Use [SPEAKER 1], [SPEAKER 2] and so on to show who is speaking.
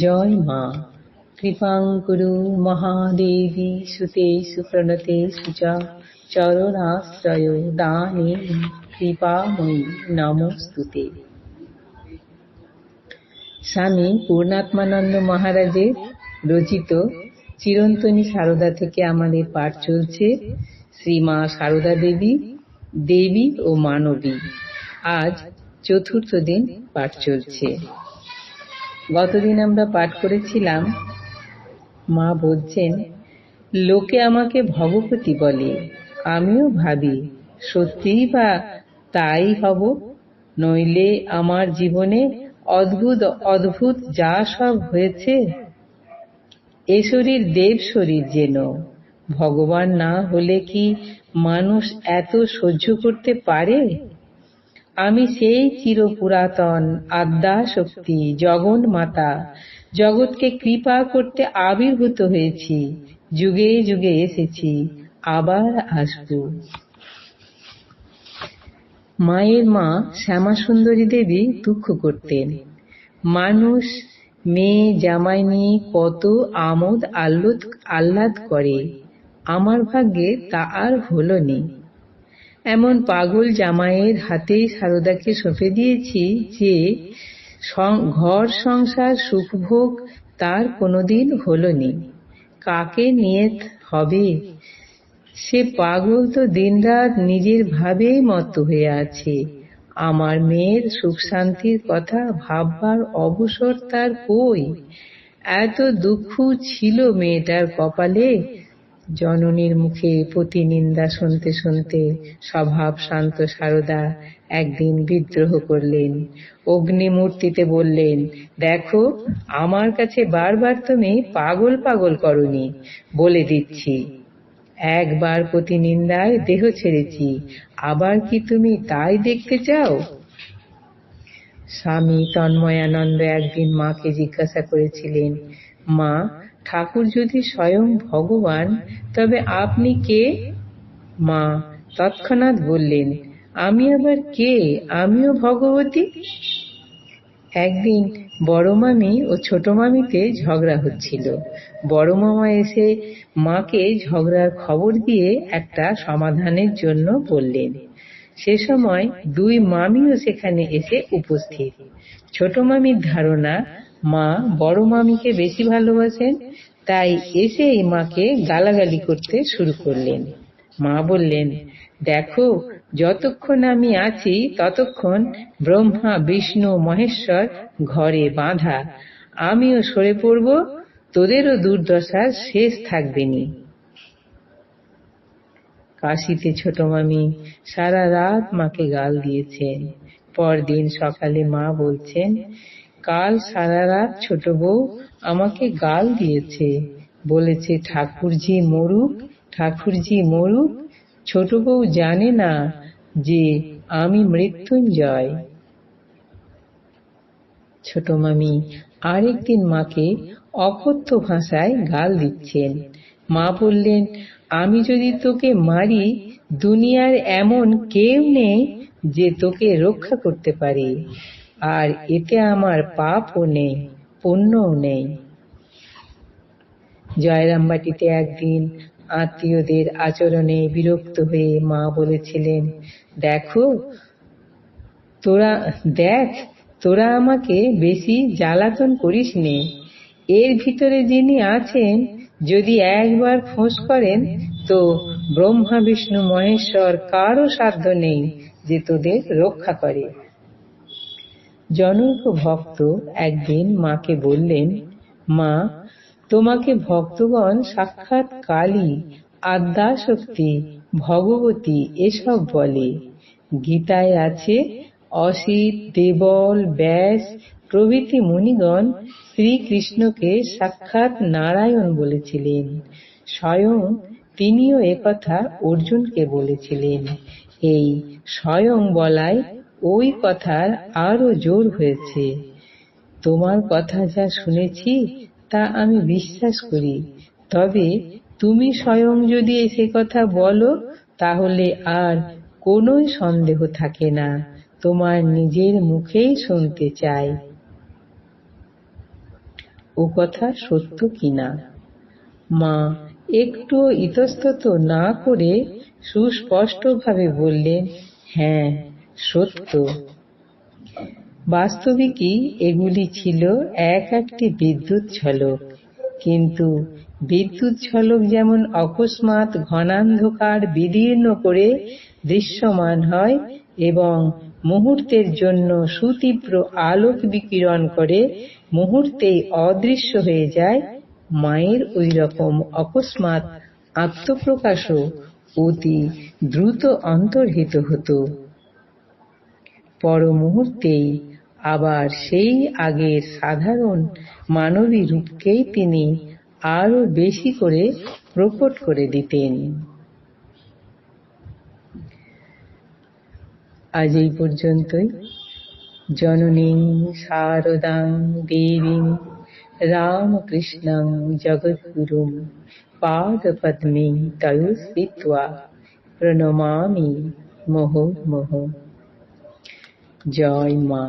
[SPEAKER 1] জয় মা। কৃপাং কুরু মহাদেবী সুতেষু প্রণতেষু চ চরণাশ্রয় দানে কৃপাময়ী নমস্তুতে। স্বামী পূর্ণাত্মানন্দ মহারাজের রচিত চিরন্তনী সারদা থেকে আমাদের পাঠ চলছে। শ্রীমা সারদা দেবী দেবী ও মানবী। আজ চতুর্থ দিন পাঠ চলছে। গতদিন আমরা পাঠ করেছিলাম, মা বলছেন, লোকে আমাকে ভগবতী বলে, আমিও ভাবি, সত্যিই বা তাই হব? নইলে আমার জীবনে অদ্ভুত অদ্ভুত যা সব হয়েছে। এ শরীর দেব শরীর যেন। ভগবান না হলে কি মানুষ এত সহ্য করতে পারে? আমি সেই চিরপুরাতন আদ্যা শক্তি জগন মাতা জগৎকে কৃপা করতে আবির্ভূত হয়েছি। যুগে যুগে এসেছি, আবার আসব। মায়ের মা শ্যামা সুন্দরী দেবী দুঃখ করতেন। মানুষ, মেয়ে, জামাই নিয়ে কত আমোদ আহ্লাদ করে। আমার ভাগ্যে তা আর হলো নি। এমন পাগল জামাইয়ের হাতেই সারদাকে সঁপে দিয়েছি যে ঘর সংসার সুখভোগ তার কোনোদিন হলো নি কাকে নিয়ে হবে? সে পাগল তো দিনরাত নিজের ভাবেই মত্ত হয়ে আছে। আমার মেয়ের সুখ শান্তির কথা ভাববার অবসর তার কই? এত দুঃখ ছিল মেয়েটার কপালে জননীর মুখে প্রতিনিন্দা শুনতে শুনতে স্বভাব শান্ত সারদা একদিন বিদ্রোহ করলেন। অগ্নিমূর্তিতে বললেন, দেখো, আমার কাছে বারবার তুমি পাগল পাগল করনি। বলে দিচ্ছি, একবার প্রতিনিন্দায় দেহ ছেড়েছি, আবার কি তুমি তাই দেখতে চাও? স্বামী তন্ময়ানন্দ একদিন মাকে জিজ্ঞাসা করেছিলেন, মা ঠাকুর যদি স্বয়ং ভগবান, তবে আপনি কে? মা, তৎক্ষণাৎ বললেন, আমি আবার কে? আমিও ভগবতী? একদিন বড় মামি ও ছোট মামিতে ঝগড়া হচ্ছিল। বড় মামা এসে মাকে ঝগড়ার খবর দিয়ে একটা সমাধানের জন্য বললেন। সে সময় দুই মামিও সেখানে এসে উপস্থিত। ছোট মামির ধারণা মা বড় মামিকে বেশি ভালোবাসেন, তাই এসে এই মাকে গালাগালি করতে শুরু করলেন। মা বললেন, দেখো, যতক্ষণ আমি আছি, ততক্ষণ ব্রহ্মা, বিষ্ণু, মহেশ্বর ঘরে বাঁধা। আমিও সরে পড়ব, তোদেরও দুর্দশার শেষ থাকবে নি। কাশিতে ছোট মামি সারা রাত মাকে গাল দিয়েছেন। পরদিন সকালে মা বলছেন কাল সারা রাত ছোট বউ আমাকে গাল দিয়েছে। বলেছে, ঠাকুরজি মরুক ঠাকুরজি মরুক, ছোট বউ জানে না যে আমি মৃত্যুঞ্জয়। ছোট মামি আরেকদিন মাকে অকথ্য ভাষায় গাল দিচ্ছেন। মা বললেন, আমি যদি তোকে মারি, দুনিয়ার এমন কেউ নেই যে তোকে রক্ষা করতে পারে। আর এতে আমার পাপও নেই, পুণ্যও নেই। জয়রামবাটিতে একদিন আত্মীয়দের আচরণে বিরক্ত হয়ে মা বলেছিলেন, দেখো, তোরা, দেখ, তোরা আমাকে বেশি জ্বালাতন করিস নে। এর ভিতরে যিনি আছেন, যদি একবার ফোঁস করেন, তো ব্রহ্মা, বিষ্ণু, মহেশ্বর কারও সাধ্য নেই যে তোদের রক্ষা করে। জনৈক ভক্ত একদিন মাকে বললেন, মা, তোমাকে ভক্তগণ সাক্ষাৎ কালী আদ্যাশক্তি ভগবতী এসব বলে। গীতায় আছে, অসিত, দেবল, ব্যাস, প্রভৃতি মুনিগণ শ্রীকৃষ্ণকে সাক্ষাৎ নারায়ণ বলেছিলেন। স্বয়ং তিনিও একথা অর্জুনকে বলেছিলেন। এই স্বয়ং বলায় ওই কথার আরও জোর হয়েছে। তোমার কথা যা শুনেছি, তা আমি বিশ্বাস করি। তবে তুমি স্বয়ং যদি সে কথা বলো, তাহলে আর কোনোই সন্দেহ থাকে না। তোমার নিজের মুখেই শুনতে চাই। ও কথা সত্য কিনা? মা একটুও ইতস্তত না করে সুস্পষ্টভাবে বললেন হ্যাঁ সত্য। বাস্তবিকই এগুলি ছিল এক একটি বিদ্যুৎ ঝলক। কিন্তু বিদ্যুৎ ঝলক যেমন অকস্মাৎ ঘনান্ধকার বিদীর্ণ করে দৃশ্যমান হয় এবং মুহূর্তের জন্য সুতীব্র আলোক বিকিরণ করে মুহূর্তেই অদৃশ্য হয়ে যায়, মায়ের ওই রকম অকস্মাৎ আত্মপ্রকাশও অতি দ্রুত অন্তর্হিত হতো। পর মুহূর্তেই আবার সেই আগের সাধারণ মানবী রূপকেই তিনি আরও বেশি করে প্রকট করে দিতেন। আজ এই পর্যন্তই। জননীং শারদাং দেবীং রামকৃষ্ণং জগদ্গুরুং পাদপদ্মে তয়ু স্থিত্বা প্রণমামি মোহ মোহ। জয় মা